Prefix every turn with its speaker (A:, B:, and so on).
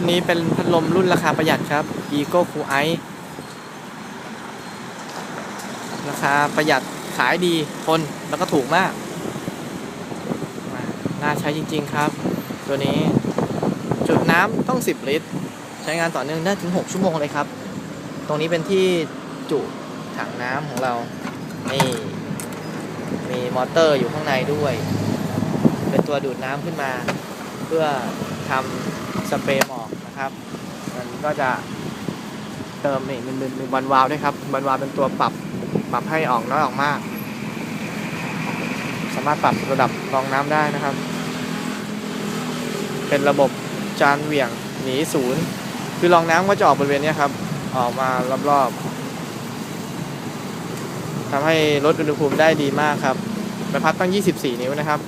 A: รุ่นนี้เป็นพัดลมรุ่นราคาประหยัดครับ Eco Cool Ice ราคาประหยัดขายดีทนแล้วก็ถูกมาก น่าใช้จริง ๆครับ ตัวนี้จุดน้ำต้อง 10 ลิตร ใช้งานต่อเนื่องได้ถึง 6 ชั่วโมงเลยครับ ตรงนี้เป็นที่จุถังน้ำของเรา นี่ มีมอเตอร์อยู่ข้างในด้วย เป็นตัวดูดน้ำขึ้นมา เพื่อทำสเปรย์หมอกนะครับ มันก็จะเติมนี่มันมีบันวาล์วด้วยครับบันวาล์วเป็นตัวปรับปรับให้ออกน้อยออกมาก สามารถปรับระดับรองน้ำได้นะครับ เป็นระบบจานเหวี่ยงหนีศูนย์คือรองน้ำก็จะออกบริเวณนี้ครับ ออกมารอบๆทำให้ลดอุณหภูมิได้ดีมากครับใบพัดตั้ง 24 นิ้วนะครับ